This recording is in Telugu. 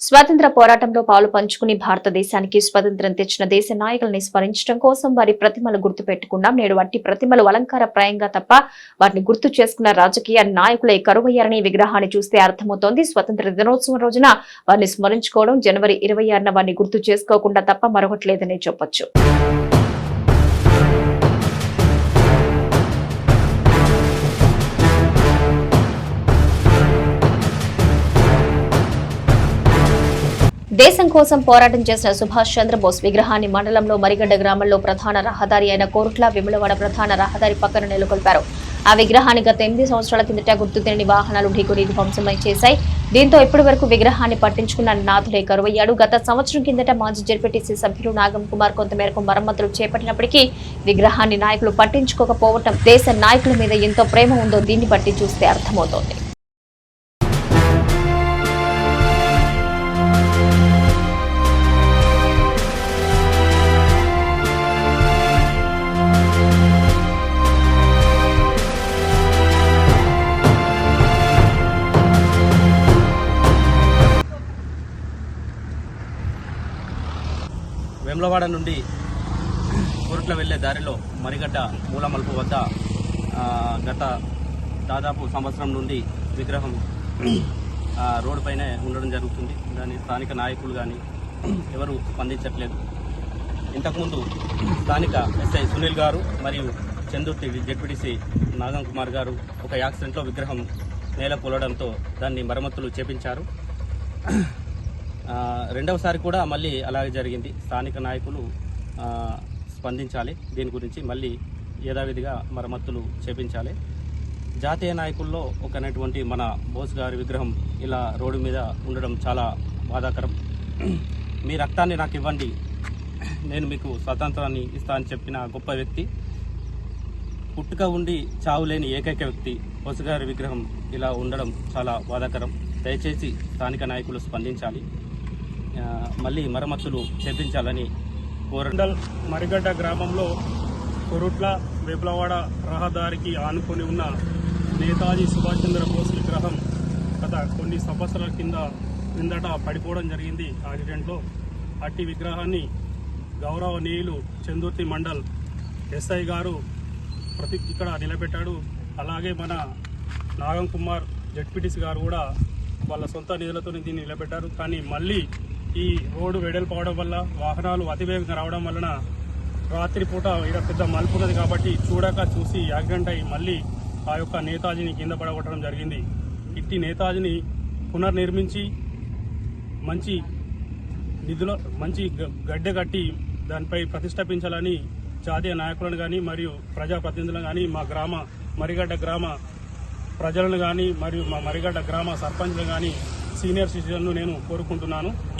స్వాతంత్ర పోరాటంలో పాలు పంచుకుని భారతదేశానికి స్వాతంత్ర్యం తెచ్చిన దేశ నాయకుల్ని స్మరించడం కోసం వారి ప్రతిమలు గుర్తు పెట్టుకున్నాం నేడు వంటి ప్రతిమలు అలంకార ప్రాయంగా తప్ప వాటిని గుర్తు చేసుకున్న రాజకీయ నాయకులే కరువయ్యారని విగ్రహాన్ని చూస్తే అర్థమవుతోంది. స్వతంత్ర దినోత్సవం రోజున వారిని స్మరించుకోవడం జనవరి ఇరవై ఆరున వారిని గుర్తు చేసుకోకుండా తప్ప మరొకట్లేదని చెప్పొచ్చు. దేశం కోసం పోరాటం చేసిన సుభాష్ చంద్రబోస్ విగ్రహాన్ని మండలంలో మరిగడ్డ గ్రామంలో ప్రధాన రహదారి అయిన కోరుట్ల విమలవాడ ప్రధాన రహదారి పక్కన నెలకొల్పారు. ఆ విగ్రహాన్ని గత ఎనిమిది సంవత్సరాల కిందట గుర్తు తెలియని వాహనాలు ఢీకొని ధ్వంసమై చేశాయి. దీంతో ఇప్పటి వరకు విగ్రహాన్ని పట్టించుకున్న నాథులే కరువయ్యాడు. గత సంవత్సరం కిందట మాజీ జడ్పీటీసీ సభ్యులు నాగం కుమార్ కొంతమేరకు మరమ్మతులు చేపట్టినప్పటికీ విగ్రహాన్ని నాయకులు పట్టించుకోకపోవటం దేశ నాయకుల మీద ఎంతో ప్రేమ ఉందో దీన్ని బట్టి చూస్తే అర్థమవుతోంది. వెమ్లవాడ నుండి కోరుట్ల వెళ్ళే దారిలో మరిగడ్డ మూలమలుపు వద్ద గత దాదాపు సంవత్సరం నుండి విగ్రహం రోడ్డుపైనే రోడ్డు పైన ఉండడం జరుగుతుంది. దాని స్థానిక నాయకులు కానీ ఎవరు స్పందించట్లేదు. ఇంతకుముందు స్థానిక ఎస్ఐ సునీల్ గారు మరియు చందుర్తి జెడ్పీటీసీ నాగం కుమార్ గారు ఒక యాక్సిడెంట్లో విగ్రహం నేల కూలడంతో దాన్ని మరమ్మతులు చేపించారు. రెండవసారి కూడా మళ్ళీ అలాగే జరిగింది. స్థానిక నాయకులు స్పందించాలి. దీని గురించి మళ్ళీ యథావిధిగా మరమ్మతులు చేపించాలి. జాతీయ నాయకుల్లో ఒకనటువంటి మన బోస్ గారి విగ్రహం ఇలా రోడ్డు మీద ఉండడం చాలా బాధాకరం. మీ రక్తాన్ని నాకు ఇవ్వండి. నేను మీకు స్వాతంత్రాన్ని ఇస్తా అని చెప్పిన గొప్ప వ్యక్తి. పుట్టుక ఉండి చావు లేని ఏకైక వ్యక్తి బోసు గారి విగ్రహం ఇలా ఉండడం చాలా బాధాకరం. దయచేసి స్థానిక నాయకులు స్పందించాలి. మళ్ళీ మరమ్మతులు చేపించాలని కోరండల్ మరిగడ్డ గ్రామంలో కొరుట్ల వేపులవాడ రహదారికి ఆనుకొని ఉన్న నేతాజీ సుభాష్ చంద్రబోస్ విగ్రహం గత కొన్ని సంవత్సరాల కింద క్రిందట పడిపోవడం జరిగింది. యాక్సిడెంట్లో అట్టి విగ్రహాన్ని గౌరవనీయులు చందుర్తి మండల్ ఎస్ఐ గారు ప్రతి ఇక్కడ నిలబెట్టాడు. అలాగే మన నాగం కుమార్ జడ్పీటీసీ గారు కూడా వాళ్ళ సొంత నిధులతో దీన్ని నిలబెట్టారు. కానీ మళ్ళీ ఈ రోడ్డు వెడల్పు అవడం వల్ల వాహనాలు అతివేగంగా రావడం వలన రాత్రిపూట ఇక్కడ పెద్ద మలుపు ఉన్నది కాబట్టి చూడక చూసి యాక్సిడెంట్ అయ్యి మళ్ళీ ఆ యొక్క నేతాజీని కింద పడగొట్టడం జరిగింది. ఇట్టి నేతాజీని పునర్నిర్మించి మంచి నిధుల మంచి గ- గడ్డె కట్టి దానిపై ప్రతిష్టాపించాలని జాతీయ నాయకులను కానీ మరియు ప్రజాప్రతినిధులను కానీ మా గ్రామ మరిగడ్డ గ్రామ ప్రజలను కానీ మరియు మా మరిగడ్డ గ్రామ సర్పంచ్లు కానీ సీనియర్ సిటిజన్లు నేను కోరుకుంటున్నాను.